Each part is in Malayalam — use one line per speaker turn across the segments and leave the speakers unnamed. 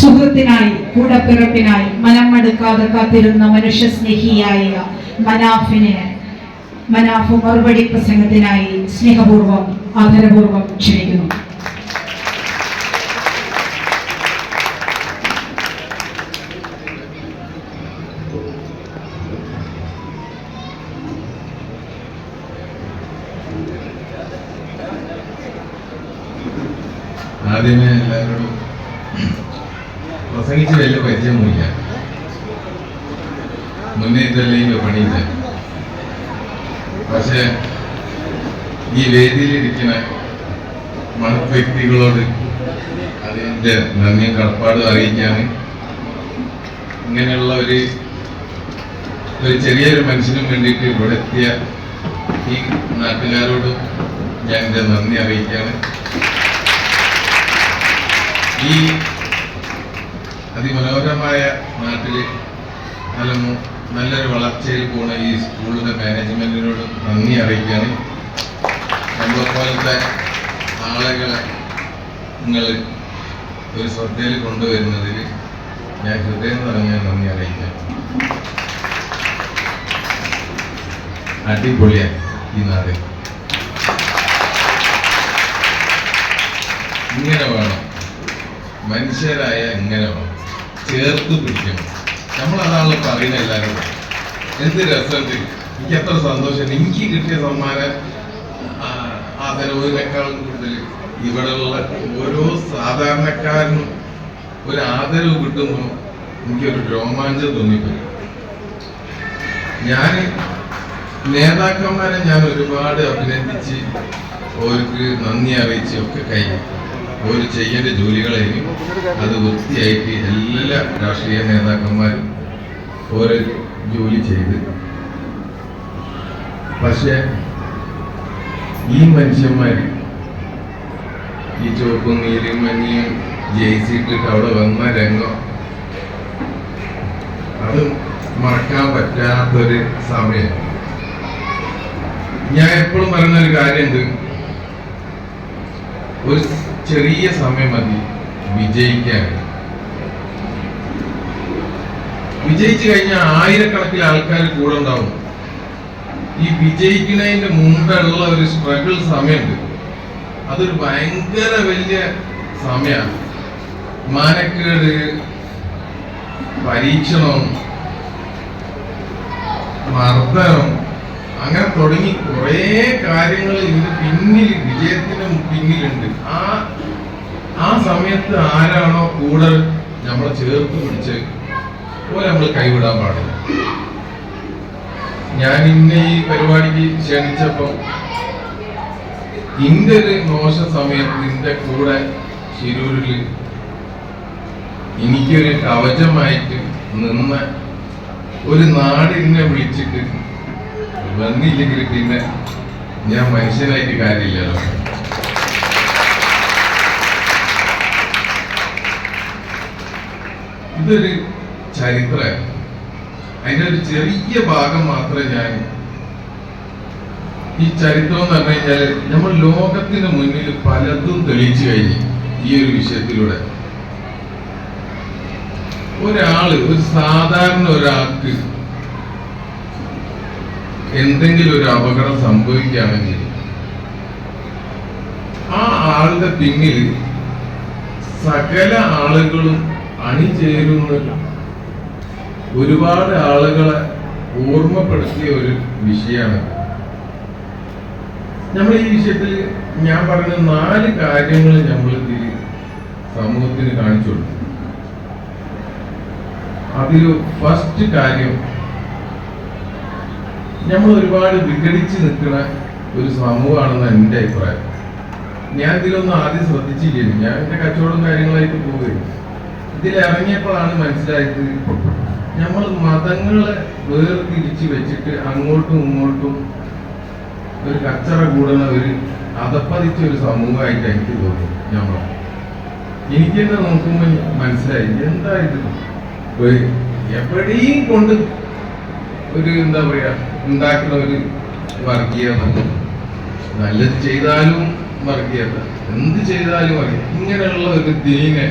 സുഹൃത്തിനായി കൂടപ്പിറപ്പിനായി മനം മടുക്കാതെ കാത്തിരുന്ന മനുഷ്യ സ്നേഹിയായ മനാഫിനെ മനാഫ് മറുപടി പ്രസംഗത്തിനായി സ്നേഹപൂർവം ആദരപൂർവം ക്ഷണിക്കുന്നു.
ആദ്യമേ എല്ലാവരോടും പ്രസംഗിച്ച് വലിയ പരിചയമൊന്നുമില്ല മുന്നേ ഇതല്ലെങ്കിൽ പണിയില്ല. പക്ഷെ ഈ വേദിയിലിരിക്കുന്ന വ്യക്തികളോട് അതിന്റെ നന്ദിയും കടപ്പാടും അറിയിക്കാൻ ഇങ്ങനെയുള്ള ഒരു ഒരു ചെറിയൊരു മനുഷ്യനും വേണ്ടിയിട്ട് ഇവിടെ എത്തിയ ഈ നാട്ടുകാരോടും ഞാൻ എന്റെ നന്ദി അറിയിക്കുകയാണ് ഈ അതിമനോഹരമായ നാട്ടിൽ നല്ല നല്ലൊരു വളർച്ചയിൽ പോണ ഈ സ്കൂളിന്റെ മാനേജ്മെന്റിനോട് നന്ദി അറിയിക്കാണ് നമ്മളെ പോലത്തെ ആളുകളെ നിങ്ങൾ ഒരു ശ്രദ്ധയിൽ കൊണ്ടുവരുന്നതിൽ ഞാൻ ഹൃദയം നിറഞ്ഞ നന്ദി അറിയിക്കാം. അടിപൊളിയാണ് ഈ നാട്. ഇങ്ങനെ വേണം. മനുഷ്യരായ ഇങ്ങനെ വേണം. ചേർത്ത് പിടിക്കണം. നമ്മളതാണല്ലോ പറയുന്നത് എല്ലാവരും എന്ത് രസത്തിൽ എനിക്ക് എത്ര സന്തോഷം. എനിക്ക് കിട്ടിയ സമ്മാനം ആദരവിനേക്കാളും കൂടുതൽ ഇവിടെയുള്ള ഓരോ സാധാരണക്കാരനും ഒരു ആദരവ് കിട്ടുമ്പോൾ എനിക്കൊരു രോമാഞ്ചം തോന്നിപ്പോയി. ഞാൻ നേതാക്കന്മാരെ ഞാൻ ഒരുപാട് അഭിനന്ദിച്ച് അവർക്ക് നന്ദി അറിയിച്ച് ഒക്കെ കഴിഞ്ഞു. ഒരു ചെയ്യേണ്ട ജോലികളെയും അത് വൃത്തിയായിട്ട് എല്ലാ രാഷ്ട്രീയ നേതാക്കന്മാരും ഓരോ ജോലി ചെയ്ത്. പക്ഷേ ഈ മനുഷ്യന്മാർ ഈ ചുവപ്പും നീലയും മഞ്ഞയും ജയിച്ചിട്ടിട്ട് അവിടെ വന്ന രംഗം അത് മറക്കാൻ പറ്റാത്തൊരു സമയം ഞാൻ എപ്പോഴും പറയുന്ന ഒരു കാര്യമുണ്ട്. ഒരു ചെറിയ സമയം മതി വിജയിക്കാൻ. വിജയിച്ചു കഴിഞ്ഞാൽ ആയിരക്കണക്കിന് ആൾക്കാർ കൂടെ ഉണ്ടാവും. ഈ വിജയിക്കുന്നതിന്റെ മുമ്പുള്ള ഒരു സ്ട്രഗിൾ സമയമുണ്ട്. അതൊരു ഭയങ്കര വലിയ സമയമാണ് മാനക്കേട് പരീക്ഷണം മർദ്ദനം അങ്ങനെ തുടങ്ങി കുറേ കാര്യങ്ങൾ ഇതിന് പിന്നിൽ വിജയത്തിന് പിന്നിലുണ്ട്. ആ ആ സമയത്ത് ആരാണോ കൂടെ നമ്മളെ ചേർത്ത് പിടിച്ച് പോലെ നമ്മൾ കൈവിടാൻ പാടില്ല. ഞാൻ ഇന്ന് ഈ പരിപാടിക്ക് ക്ഷണിച്ചപ്പോ നിന്റെ ഒരു മോശ സമയത്ത് നിന്റെ കൂടെ ശിരൂരിൽ എനിക്കൊരു കവചമായിട്ട് നിന്ന ഒരു നാടിനെ വിളിച്ചിട്ട് വന്നില്ലെങ്കിൽ പിന്നെ ഞാൻ മനുഷ്യനായിട്ട് കാര്യമില്ലല്ലോ. ഇതൊരു ചരിത്രമാണ് അതിന്റെ ഒരു ചെറിയ ഭാഗം മാത്രമേ ഞാൻ ഈ ചരിത്രം എന്ന് പറഞ്ഞു കഴിഞ്ഞാൽ നമ്മൾ ലോകത്തിന് മുന്നിൽ പലതും തെളിയിച്ചു കഴിഞ്ഞു ഈ ഒരു വിഷയത്തിലൂടെ. ഒരാൾ ഒരു സാധാരണ ഒരാൾക്ക് എന്തെങ്കിലും ഒരു അപകടം സംഭവിക്കുകയാണെങ്കിൽ ആ ആളുടെ പിന്നിൽ സകല ആളുകളും അണിചേരുന്ന ഒരുപാട് ആളുകളെ ഓർമ്മപ്പെടുത്തിയ ഒരു വിഷയമാണ് നമ്മൾ ഈ വിഷയത്തിൽ ഞാൻ പറഞ്ഞ നാല് കാര്യങ്ങൾ നമ്മൾ ഇതിൽ സമൂഹത്തിന് കാണിച്ചു കൊടുത്തു. അതിൽ ഫസ്റ്റ് കാര്യം നമ്മൾ ഒരുപാട് വിഘടിച്ച് നിൽക്കുന്ന ഒരു സമൂഹമാണെന്ന് എന്റെ അഭിപ്രായം. ഞാൻ ഇതിലൊന്നും ആദ്യം ശ്രദ്ധിച്ചില്ല ഞാൻ എന്റെ കച്ചവടം കാര്യങ്ങളായിട്ട് പോവുകയും ഇതിൽ ഇറങ്ങിയപ്പോഴാണ് മനസ്സിലായത് നമ്മൾ മതങ്ങളെ വേർതിരിച്ച് വെച്ചിട്ട് അങ്ങോട്ടും ഇങ്ങോട്ടും ഒരു കച്ചറ കൂടുന്ന ഒരു അതപ്പതിച്ച ഒരു സമൂഹമായിട്ട് എനിക്ക് തോന്നി നമ്മൾ എനിക്ക് തന്നെ നോക്കുമ്പോൾ മനസ്സിലായി എന്താ ഇത്? എവിടെയും കൊണ്ട് ഒരു എന്താ പറയാ ഉണ്ടാക്കുന്ന ഒരു വർഗീയത. നല്ലത് ചെയ്താലും വർഗീയത എന്ത് ചെയ്താലും വർഗീയ ഇങ്ങനെയുള്ള ഒരു ദീനെ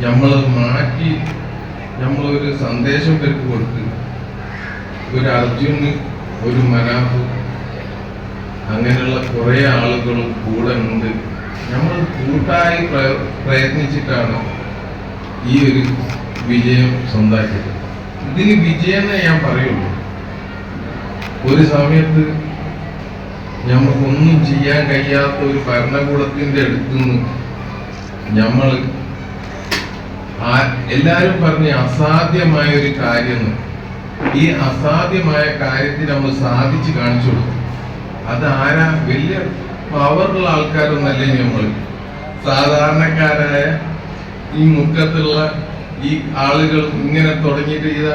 നമ്മൾ മാറ്റി നമ്മളൊരു സന്ദേശം പേർക്ക് കൊടുത്ത് ഒരു അർജുന് ഒരു മനാഫ് അങ്ങനെയുള്ള കുറെ ആളുകളും കൂടെ ഉണ്ട്. നമ്മൾ കൂട്ടായി പ്ര- പ്രയത്നിച്ചിട്ടാണ് ഈ ഒരു വിജയം സ്വന്തമാക്കിയത്. ഇതിന് വിജയം ഞാൻ പറയുള്ളൂ. ഒരു സമയത്ത് നമുക്കൊന്നും ചെയ്യാൻ കഴിയാത്ത ഒരു ഭരണകൂടത്തിന്റെ അടുത്തുനിന്ന് നമ്മൾ എല്ലാരും പറഞ്ഞ അസാധ്യമായ ഒരു കാര്യം ഈ അസാധ്യമായ കാര്യത്തിൽ നമ്മൾ സാധിച്ചു കാണിച്ചു കൊടുക്കും. അത് ആരാ? വലിയ പവറുള്ള ആൾക്കാരൊന്നല്ലേ നമ്മൾ. സാധാരണക്കാരായ ഈ മുക്കത്തുള്ള ഈ ആളുകൾ ഇങ്ങനെ തുടങ്ങിയിട്ട് ചെയ്ത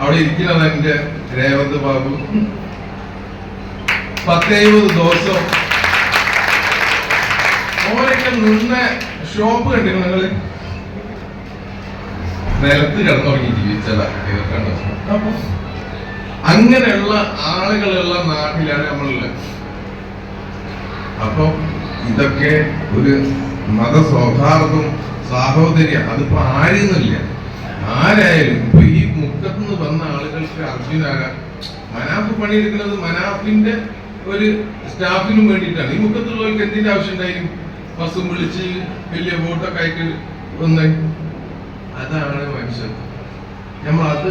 അവിടെ ഇരിക്കുന്നത് എന്റെ രേവന്ത് ബാബു. പത്തേഴുപത് ദിവസം ഓരൊക്കെ നിന്ന് ഷോപ്പ് കണ്ടിരുന്നു നിങ്ങൾ? നിലത്ത് കിടന്നുറങ്ങി ജീവിച്ചതാണ് ഇതൊക്കെ അപ്പൊ അങ്ങനെയുള്ള ആളുകളുള്ള നാട്ടിലാണ് നമ്മളുള്ളത്. അപ്പൊ ഇതൊക്കെ ഒരു മത സൗഹാർദ്ദം സാഹോദര്യം അതിപ്പോ ആരെന്നില്ല ആരായാലും ഇപ്പൊ ഈ മുക്കത്തുനിന്ന് വന്ന ആളുകൾക്ക് അർജുനാകാം. മനാഫ് പണിയെടുക്കുന്നത് മനാഫിന്റെ ഒരു സ്റ്റാഫിനും വേണ്ടിയിട്ടാണ്. ഈ മുക്കത്തുള്ളവർക്ക് എന്തിന്റെ ആവശ്യം ഉണ്ടായിരുന്നു ബസ്സും വിളിച്ച് വലിയ ബോട്ടൊക്കെ ആയിട്ട് വന്ന് അതാണ് മനുഷ്യൻ. നമ്മൾ അത്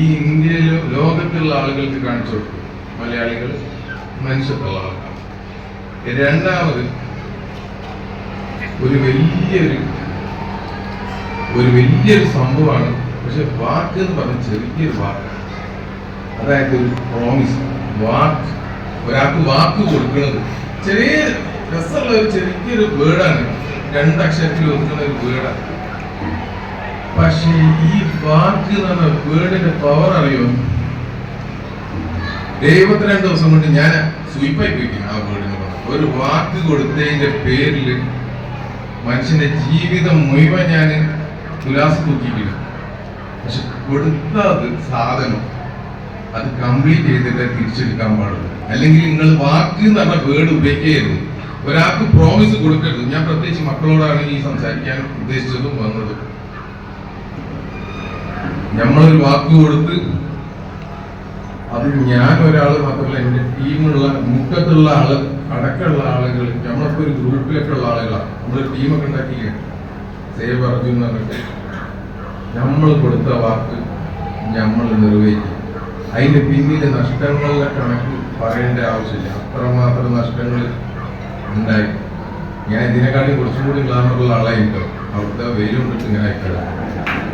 ഈ ഇന്ത്യയിലെ ലോകത്തുള്ള ആളുകൾക്ക് കാണിച്ചു കൊടുക്കും. മലയാളികൾ മനുഷ്യത്തുള്ള ആൾക്കാർ രണ്ടാമത് ഒരു വലിയൊരു ഒരു വലിയൊരു സംഭവമാണ്. പക്ഷെ വാക്ക് എന്ന് പറഞ്ഞ ചെറിയൊരു വാക്ക്. അതായത് ഒരു പ്രോമിസ് വാക്ക്. ഒരാൾക്ക് വാക്ക് കൊടുക്കുന്നത് ചെറിയ രസമുള്ള ഒരു ചെറിയൊരു വേർഡാണ് രണ്ടക്ഷരത്തിൽ ഒതുക്കുന്ന ഒരു വേർഡാണ് പക്ഷേ ഈ വാക്ക് എന്ന വേർഡിന്റെ പവർ അറിയോ? ദൈവത്തിന് രണ്ട് ദിവസം കൊണ്ട് ഞാൻ സ്വീപ്പായി പോയി ആ വേർഡിന് ഒരു വാക്ക് കൊടുത്തതിന്റെ പേരിൽ മനുഷ്യന്റെ ജീവിതം മുഴുവൻ ഞാൻ തുലാസ് തൂക്കിയിട്ടില്ല. പക്ഷെ കൊടുത്ത അത് സാധനം അത് കംപ്ലീറ്റ് ചെയ്തിട്ട് തിരിച്ചെടുക്കാൻ പാടുള്ളൂ. അല്ലെങ്കിൽ നിങ്ങൾ വാക്ക് എന്ന് പറഞ്ഞ വേർഡ് ഉപയോഗിക്കരുത്. ഒരാൾക്ക് പ്രോമിസ് കൊടുക്കരുത്. ഞാൻ പ്രത്യേകിച്ച് മക്കളോടാണ് ഈ സംസാരിക്കാൻ ഉദ്ദേശിച്ചതും വന്നതും. നമ്മളൊരു വാക്ക് കൊടുത്ത് അത് ഞാൻ ഒരാൾ മാത്രമല്ല എന്റെ ടീമുള്ള മുക്കത്തുള്ള ആൾ അടക്കമുള്ള ആളുകൾ നമ്മളൊക്കെ ഒരു ഗ്രൂപ്പിലൊക്കെ ഉള്ള ആളുകളാണ് നമ്മളൊരു ടീമൊക്കെ ഉണ്ടാക്കിയില്ലേ? സേവ് അർജുൻ എന്ന് പറഞ്ഞിട്ട്. നമ്മൾ കൊടുത്ത വാക്ക് നമ്മൾ നിർവഹിക്കും അതിന്റെ പിന്നിലെ നഷ്ടങ്ങളുടെ കണക്ക് പറയേണ്ട ആവശ്യമില്ല. അത്രമാത്രം നഷ്ടങ്ങൾ ഉണ്ടായി. ഞാൻ ഇതിനെക്കാട്ടി കുറച്ചും കൂടി ഗ്ലാമറുള്ള ആളായിട്ടോ അവിടുത്തെ വെയിലും കൊണ്ടിട്ട് ഇങ്ങനെ ആയിക്കോട്ടെ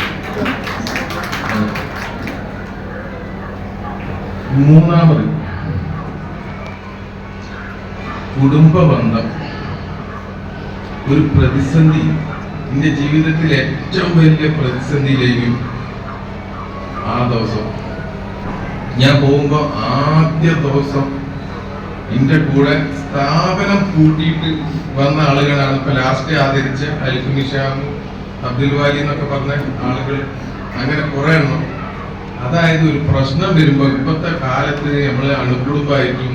മൂന്നാമത് കുടുംബ ബന്ധം ഒരു പ്രതിസന്ധി. എന്റെ ജീവിതത്തിൽ ഏറ്റവും വലിയ പ്രതിസന്ധിയിലേക്കും ആ ദിവസം. ഞാൻ പോകുമ്പോ ആദ്യ ദിവസം എന്റെ കൂടെ സ്ഥാപനം കൂട്ടിയിട്ട് വന്ന ആളുകളാണ്. ഇപ്പൊ ലാസ്റ്റ് ആദരിച്ച് അൽഫുനിഷാം അബ്ദുൽ വാലി എന്നൊക്കെ പറഞ്ഞ ആളുകൾ. അങ്ങനെ കുറെ എണ്ണം. അതായത് ഒരു പ്രശ്നം വരുമ്പോ ഇപ്പത്തെ കാലത്ത് നമ്മളെ അണുകുടുംബായിട്ടും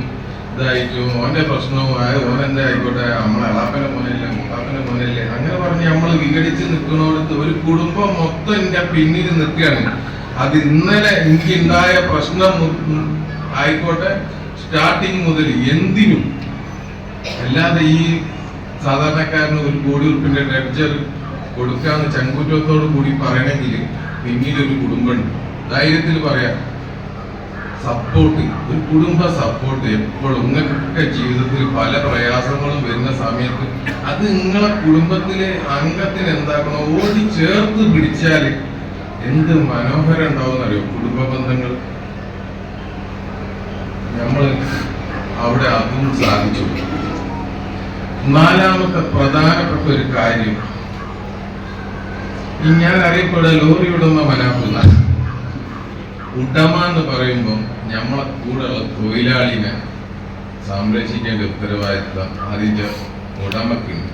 ഇതായിട്ടും ഓന്റെ പ്രശ്നവുമായ ഓൻ എന്താ ആയിക്കോട്ടെ നമ്മളെ അളാപ്പനെ മോനല്ലേ മുത്താപ്പനെ മോനല്ലേ അങ്ങനെ പറഞ്ഞ് നമ്മൾ വിഘടിച്ച് നിൽക്കുന്നോടത്ത് ഒരു കുടുംബം മൊത്തം എന്റെ പിന്നിൽ നിൽക്കുകയാണ്. അത് ഇന്നലെ എനിക്കുണ്ടായ പ്രശ്നം ആയിക്കോട്ടെ സ്റ്റാർട്ടിങ് മുതൽ എന്തിനും അല്ലാതെ ഈ സാധാരണക്കാരന് ഒരു കോടി ഉറുപ്പിന്റെ ഡെഡ്ജർ കൊടുക്കാന്ന് ചങ്കുറ്റത്തോട് കൂടി പറയണമെങ്കിൽ പിന്നീട് ഒരു കുടുംബമുണ്ട്. ധൈര്യത്തിൽ പറയാം സപ്പോർട്ട് ഒരു കുടുംബ സപ്പോർട്ട് എപ്പോഴും നിങ്ങൾക്കൊക്കെ ജീവിതത്തിൽ പല പ്രയാസങ്ങളും വരുന്ന സമയത്ത് അത് നിങ്ങളെ കുടുംബത്തിലെ അംഗത്തിന് എന്താക്കണം? ഓടി ചേർത്ത് പിടിച്ചാൽ എന്ത് മനോഹരം ഉണ്ടാവും അറിയോ കുടുംബ ബന്ധങ്ങൾ നമ്മൾ അവിടെ അതും സാധിച്ചു. നാലാമത്തെ പ്രധാനപ്പെട്ട ഒരു കാര്യം. ഞാൻ അറിയപ്പെടുക ലോറി ഉടമ മനാഫുന്ന ഉടമ എന്ന് പറയുമ്പോൾ നമ്മളെ കൂടെയുള്ള തൊഴിലാളിനെ സംരക്ഷിക്കേണ്ട ഉത്തരവാദിത്വം അതിന്റെ ഉടമക്കുണ്ട്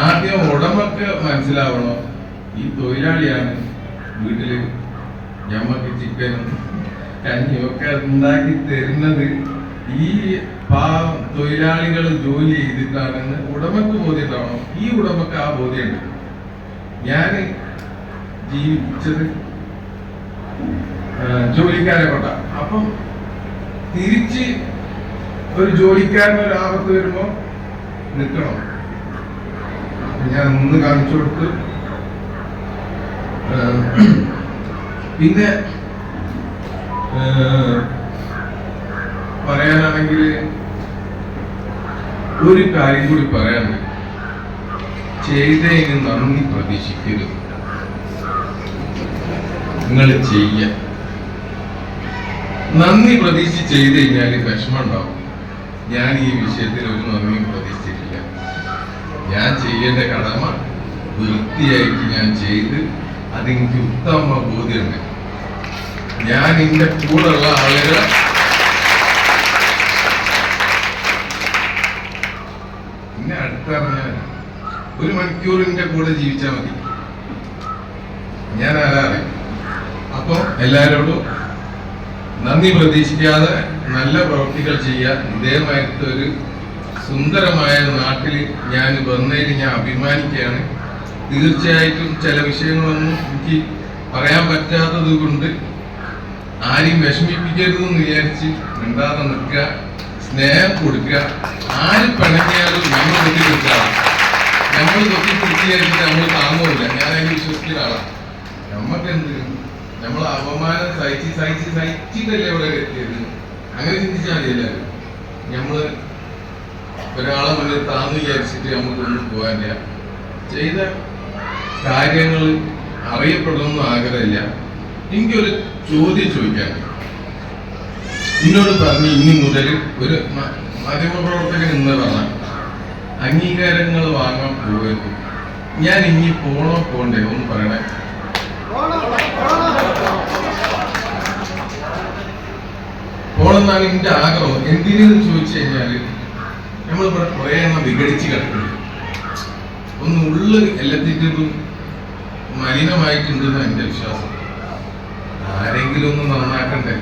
ആദ്യം ഉടമക്ക് മനസ്സിലാവണം ഈ തൊഴിലാളിയാണ് വീട്ടിൽ ഞമ്മക്ക് ചിക്കനും കഞ്ഞിയൊക്കെ ഉണ്ടാക്കി തരുന്നത്. ഈ പാ തൊഴിലാളികൾ ജോലി ചെയ്തിട്ടാണെന്ന് ഉടമക്ക് ബോധ്യമുണ്ടാവണം ഈ ഉടമക്ക് ആ ബോധ്യമുണ്ട് ഞാൻ ജീവിച്ചത് ജോലിക്കാരെ കൊണ്ട. അപ്പം തിരിച്ച് ഒരു ജോലിക്കാരന് ഒരു ആപത്ത് വരുമ്പോ നിൽക്കണം. ഞാൻ ഒന്ന് കാണിച്ചു കൊടുത്ത് പിന്നെ പറയാനാണെങ്കിൽ ഒരു കാര്യം കൂടി പറയാനുണ്ട്. ചെയ്തതിന് നന്ദി പ്രതീക്ഷിക്കരുത്. നിങ്ങൾ ചെയ്യ. നന്ദി പ്രതീക്ഷിച്ച് ചെയ്ത് കഴിഞ്ഞാൽ വിഷമം ഉണ്ടാവും ഞാൻ ഈ വിഷയത്തിൽ ഒരു നന്ദിയും പ്രതീക്ഷിച്ചിട്ടില്ല. ഞാൻ ചെയ്യേണ്ട കടമ വൃത്തിയായിട്ട് ഞാൻ ചെയ്ത് അതെനിക്ക് ഉത്തമ ബോധ്യമുണ്ട്. ഞാൻ എന്റെ കൂടെയുള്ള ആളുകളെ പിന്നെ അടുത്തറിഞ്ഞാൽ ഒരു മണിക്കൂറിന്റെ കൂടെ ജീവിച്ചാൽ മതി. ഞാൻ ആരാണ് അപ്പോ എല്ലാരോടും നന്ദി പ്രതീക്ഷിക്കാതെ നല്ല പ്രവൃത്തികൾ ചെയ്യാൻ ഇതേമായിട്ട് ഒരു സുന്ദരമായ നാട്ടിൽ ഞാൻ വന്നതിൽ ഞാൻ അഭിമാനിക്കുകയാണ്. തീർച്ചയായിട്ടും ചില വിഷയങ്ങളൊന്നും എനിക്ക് പറയാൻ പറ്റാത്തത് കൊണ്ട് ആരെയും വിഷമിപ്പിക്കരുതെന്ന് വിചാരിച്ച് മിണ്ടാതെ നിൽക്കുക സ്നേഹം കൊടുക്കുക ആര് പിണങ്ങിയാലും നമ്മൾ കൊടുക്കുക നമ്മൾ തൊട്ടി പിടിച്ചായിട്ട് നമ്മൾ താങ്ങൂല ഞാൻ അതിന് വിശ്വസിക്കുന്ന ആളാണ് നമ്മൾ അപമാനം സഹിച്ച് സഹിച്ച് സഹിച്ചിട്ടല്ലേ ഇവിടെ എത്തിയത്? അങ്ങനെ ചിന്തിച്ചാൽ മതി എല്ലാവരും. ഒരാളെ മുന്നിൽ താന്ന് വിചാരിച്ചിട്ട് നമുക്കൊന്നും പോകാനില്ല. ചെയ്ത കാര്യങ്ങൾ അറിയപ്പെടണമെന്ന് ആഗ്രഹമില്ല. എനിക്കൊരു ചോദ്യം ചോദിക്കാൻ എന്നോട് പറഞ്ഞ് ഇനി മുതൽ ഒരു മാധ്യമപ്രവർത്തകൻ എന്ന് പറഞ്ഞ അംഗീകാരങ്ങൾ വാങ്ങാൻ പോകരുത് ഞാൻ ഇനി പോണോ പോണ്ടേ? ഒന്ന് പറയണേ. പോണെന്നാണ് എന്റെ ആഗ്രഹം. എന്തിനെന്ന് ചോദിച്ചു കഴിഞ്ഞാൽ നമ്മളിവിടെ കുറെ എണ്ണം വിഘടിച്ച് കിടക്കുന്നു. ഒന്ന് ഉള്ളിൽ എല്ലാത്തിന്റെതും മലിനമായിട്ടുണ്ടെന്ന് എന്റെ വിശ്വാസം. ആരെങ്കിലും ഒന്ന് നന്നാക്കണ്ടേ?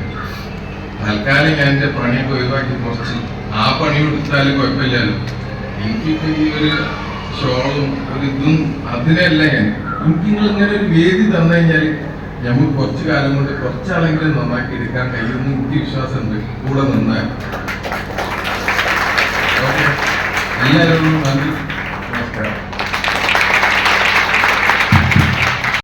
തൽക്കാലം ഞാൻ എന്റെ പണിയൊക്കെ ഒഴിവാക്കി കുറച്ച് ആ പണി കൊടുത്താലും കുഴപ്പമില്ലല്ലോ. ഒരു ഷോളും ഒരു ഇതും അതിനല്ല ഞാൻ. നിങ്ങൾ ഇങ്ങനെ ഒരു വേദി തന്നു കഴിഞ്ഞാൽ നമുക്ക് കുറച്ചു കാലം കൊണ്ട് കുറച്ചാളെങ്കിലും നന്നാക്കി എടുക്കാൻ കഴിയുമെന്ന് എനിക്ക് വിശ്വാസമുണ്ട്. കൂടെ നിന്നാൽ. എല്ലാവരും നന്ദി. നമസ്കാരം.